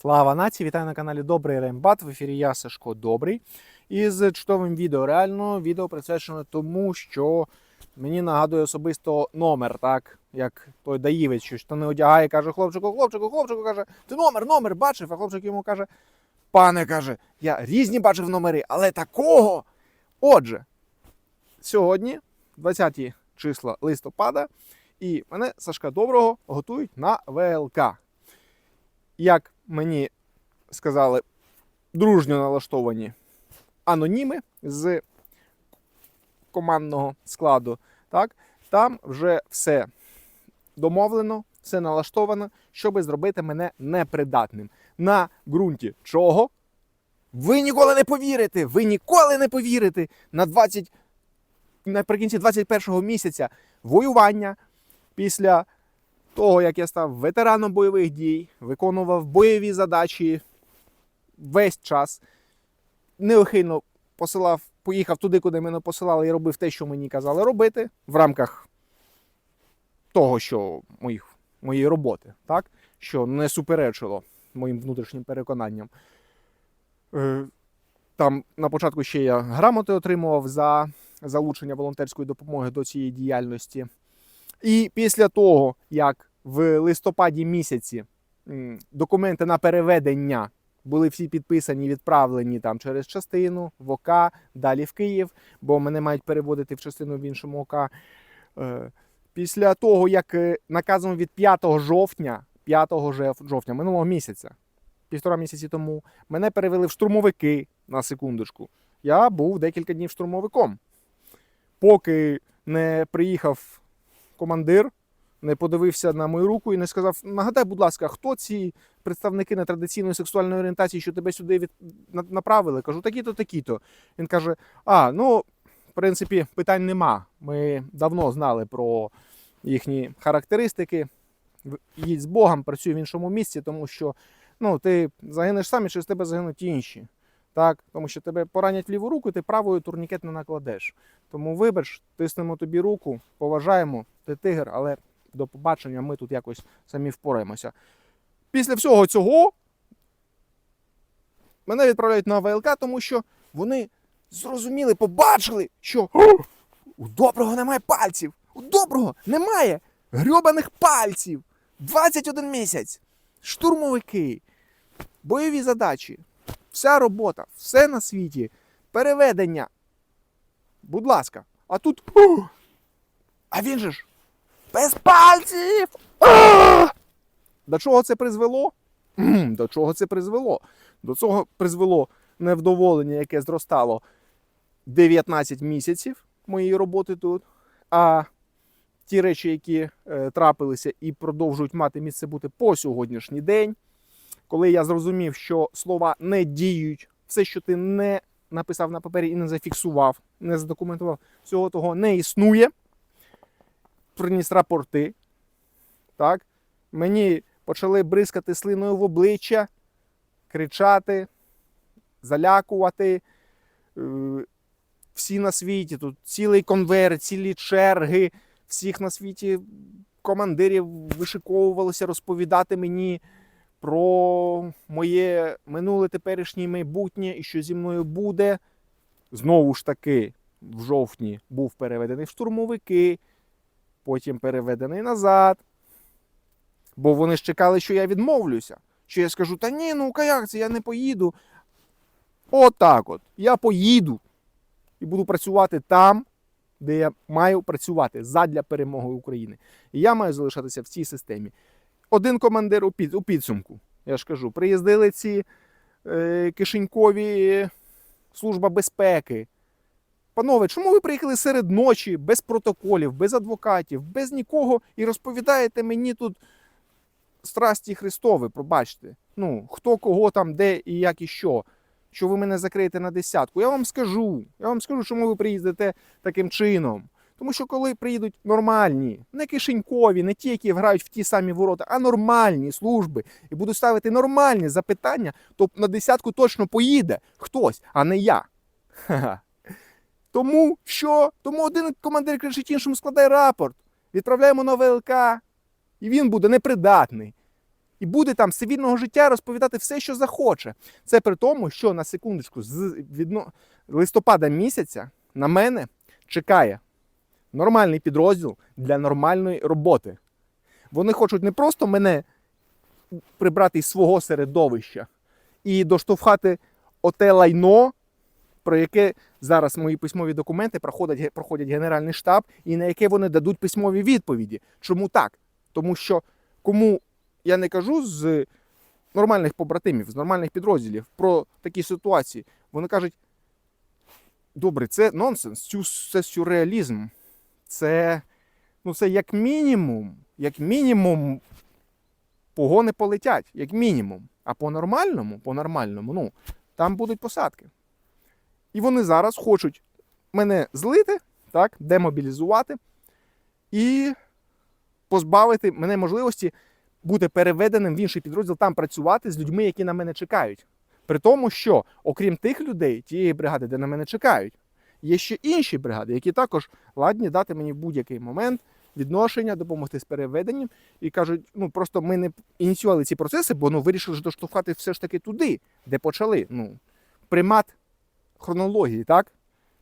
Слава нації! Вітаю на каналі Добрий Рембат. В ефірі я Сашко Добрий. І з чудовим відео. Реально відео присвячено тому, що мені нагадує особисто номер, так як той даївець, що штани одягає, каже хлопчику, хлопчику, хлопчику, каже, ти номер, номер бачив, а хлопчик йому каже, пане каже, я різні бачив номери, але такого. Отже, сьогодні, 20 числа листопада, і мене Сашка Доброго готують на ВЛК. Як мені сказали дружньо налаштовані аноніми з командного складу, так, там вже все домовлено, все налаштовано, щоб зробити мене непридатним. На ґрунті чого? Ви ніколи не повірите! Ви ніколи не повірите! На 20, наприкінці 21-го місяця воювання після того, як я став ветераном бойових дій, виконував бойові задачі весь час, неохильно посилав, поїхав туди, куди мене посилали, і робив те, що мені казали робити, в рамках того, що моїх, моєї роботи, так? що не суперечило моїм внутрішнім переконанням. Е, Там на початку ще я грамоти отримував за залучення волонтерської допомоги до цієї діяльності. І після того, як в листопаді місяці документи на переведення були всі підписані, відправлені там через частину в ОК, далі в Київ, бо мене мають переводити в частину в іншому ОК. Е, Після того, як е, наказом від 5 жовтня, 5 жовтня минулого місяця, півтора місяці тому, мене перевели в штурмовики на секундочку. Я був декілька днів штурмовиком. Поки не приїхав командир, не подивився на мою руку і не сказав: нагадай, будь ласка, хто ці представники нетрадиційної сексуальної орієнтації, що тебе сюди від... направили? Кажу, такі-то, такі-то. Він каже: А, ну, в принципі, питань нема. Ми давно знали про їхні характеристики. Їдь з Богом, працюй в іншому місці, тому що ну, ти загинеш сам і через тебе загинуть інші. Так? Тому що тебе поранять ліву руку, ти правою турнікет не накладеш. Тому вибач, тиснемо тобі руку, поважаємо, ти тигр, але до побачення ми тут якось самі впораємося. Після всього цього мене відправляють на ВЛК, тому що вони зрозуміли, побачили, що у доброго немає пальців. У доброго немає грьобаних пальців. 21 місяць. Штурмовики, бойові задачі, вся робота, все на світі, переведення. Будь ласка, а тут. «О, А він же ж без пальців. До чого це призвело? До чого це призвело? До цього призвело невдоволення, яке зростало 19 місяців моєї роботи тут. А ті речі, які е, трапилися і продовжують мати місце бути по сьогоднішній день, коли я зрозумів, що слова не діють, все, що ти не написав на папері і не зафіксував, не задокументував, всього того не існує. Приніс рапорти. Так? Мені почали бризкати слиною в обличчя, кричати, залякувати. Е, Всі на світі, тут цілий конверт, цілі черги, всіх на світі командирів вишиковувалося розповідати мені про моє минуле теперішнє майбутнє і що зі мною буде. Знову ж таки, в жовтні був переведений в штурмовики, потім переведений назад. Бо вони ж чекали, що я відмовлюся. Що я скажу, та ні, ну як це, я не поїду. Отак от. Я поїду і буду працювати там, де я маю працювати задля перемоги України. І я маю залишатися в цій системі. Один командир у, під, у підсумку, я ж кажу, приїздили ці е, кишенькові служба безпеки. Панове, чому ви приїхали серед ночі, без протоколів, без адвокатів, без нікого і розповідаєте мені тут страсті Христові, пробачте. Ну, хто кого там, де і як і що. Що ви мене закриєте на десятку. Я вам скажу. Я вам скажу, чому ви приїздите таким чином. Тому що коли приїдуть нормальні, не кишенькові, не ті, які грають в ті самі ворота, а нормальні служби і будуть ставити нормальні запитання, то на десятку точно поїде хтось, а не я. Ха-ха. Тому що? Тому один командир кричить іншому складає рапорт, відправляємо на ВЛК, і він буде непридатний. І буде там з цивільного життя розповідати все, що захоче. Це при тому, що на секундочку, з відно... листопада місяця на мене чекає нормальний підрозділ для нормальної роботи. Вони хочуть не просто мене прибрати із свого середовища і доштовхати оте лайно, про яке зараз мої письмові документи проходять, проходять Генеральний штаб, і на яке вони дадуть письмові відповіді. Чому так? Тому що кому я не кажу з нормальних побратимів, з нормальних підрозділів про такі ситуації, вони кажуть: добре, це нонсенс, це сюрреалізм. Це, ну, це як мінімум, як мінімум, погони полетять, як мінімум. А по-нормальному, по-нормальному, ну, там будуть посадки. І вони зараз хочуть мене злити, так, демобілізувати і позбавити мене можливості бути переведеним в інший підрозділ, там працювати з людьми, які на мене чекають. При тому, що окрім тих людей, тієї бригади, де на мене чекають, є ще інші бригади, які також ладні дати мені в будь-який момент відношення, допомогти з переведенням. І кажуть, ну просто ми не ініціювали ці процеси, бо ну вирішили ж доштовхати все ж таки туди, де почали. Ну, примат хронології, так?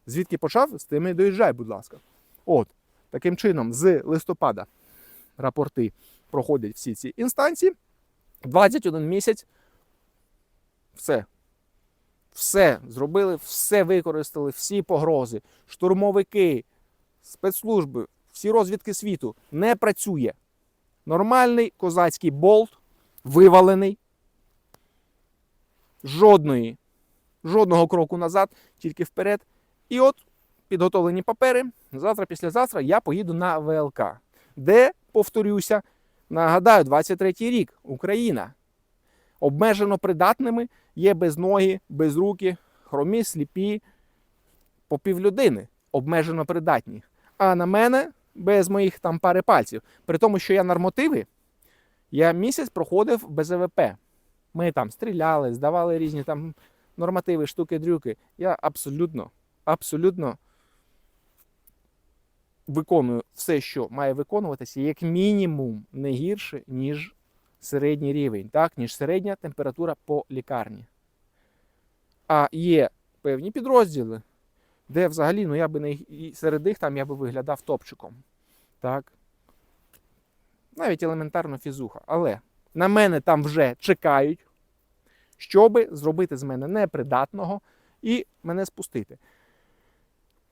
Звідки почав, з тими доїжджай, будь ласка. От, таким чином, з листопада рапорти проходять всі ці інстанції. 21 місяць. Все. Все зробили, все використали, всі погрози, штурмовики, спецслужби, всі розвідки світу не працює. Нормальний козацький болт вивалений. Жодної, жодного кроку назад, тільки вперед. І от підготовлені папери. Завтра, післязавтра я поїду на ВЛК, де, повторюся, нагадаю, 23-й рік Україна. Обмежено придатними є безногі, безрукі, хромі, сліпі, по півлюдини обмежено придатні. А на мене без моїх там пари пальців. При тому, що я нормативи, я місяць проходив без ЕВП. Ми там стріляли, здавали різні там нормативи, штуки-дрюки. Я абсолютно, абсолютно виконую все, що має виконуватися, як мінімум не гірше, ніж середній рівень, так, ніж середня температура по лікарні. А є певні підрозділи, де взагалі, ну я би не і серед них там я би виглядав топчиком. Так. Навіть елементарно фізуха. Але на мене там вже чекають, щоби зробити з мене непридатного і мене спустити.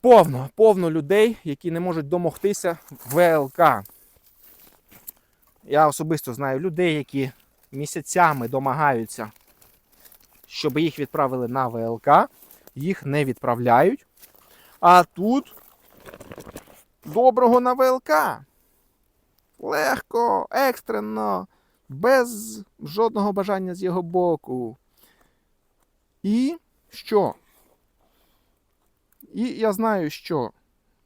Повно, повно людей, які не можуть домогтися ВЛК. Я особисто знаю людей, які місяцями домагаються, щоб їх відправили на ВЛК, їх не відправляють. А тут доброго на ВЛК. Легко, екстрено, без жодного бажання з його боку. І що? І я знаю, що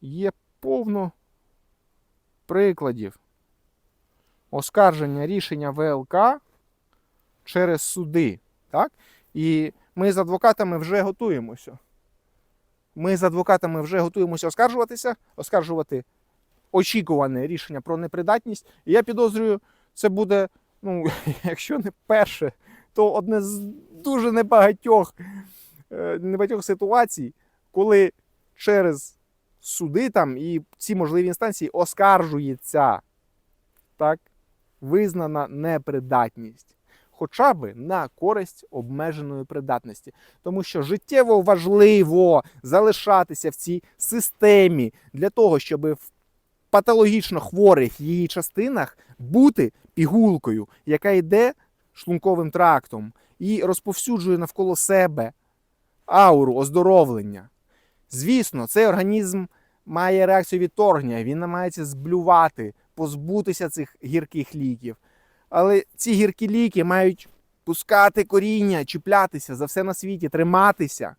є повно прикладів оскарження рішення ВЛК через суди. Так? І ми з адвокатами вже готуємося. Ми з адвокатами вже готуємося оскаржуватися, оскаржувати очікуване рішення про непридатність. І я підозрюю, це буде, ну, якщо не перше, то одне з дуже небагатьох, е, небагатьох ситуацій, коли через суди там і ці можливі інстанції оскаржується так, визнана непридатність. Хоча б на користь обмеженої придатності. Тому що життєво важливо залишатися в цій системі для того, щоб в патологічно хворих її частинах бути пігулкою, яка йде шлунковим трактом і розповсюджує навколо себе ауру оздоровлення. Звісно, цей організм має реакцію відторгнення, він намагається зблювати, позбутися цих гірких ліків. Але ці гіркі ліки мають пускати коріння, чіплятися за все на світі, триматися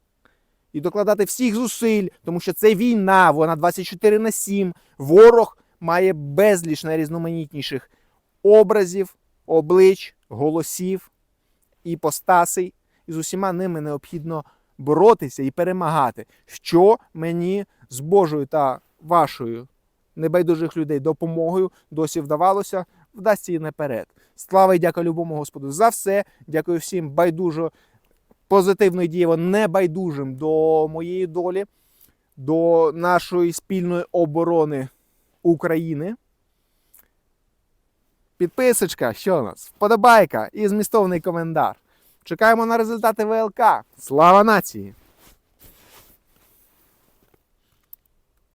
і докладати всіх зусиль, тому що це війна, вона 24 на 7. Ворог має безліч найрізноманітніших образів, облич, голосів, іпостасей, і з усіма ними необхідно боротися і перемагати, що мені з Божою та вашою небайдужих людей допомогою досі вдавалося, вдасться і наперед. Слава і дяка любому Господу за все. Дякую всім байдужо, позитивно дієво небайдужим до моєї долі, до нашої спільної оборони України. Підписочка, що у нас? Вподобайка і змістовний комендар. Чекаємо на результати ВЛК. Слава нації!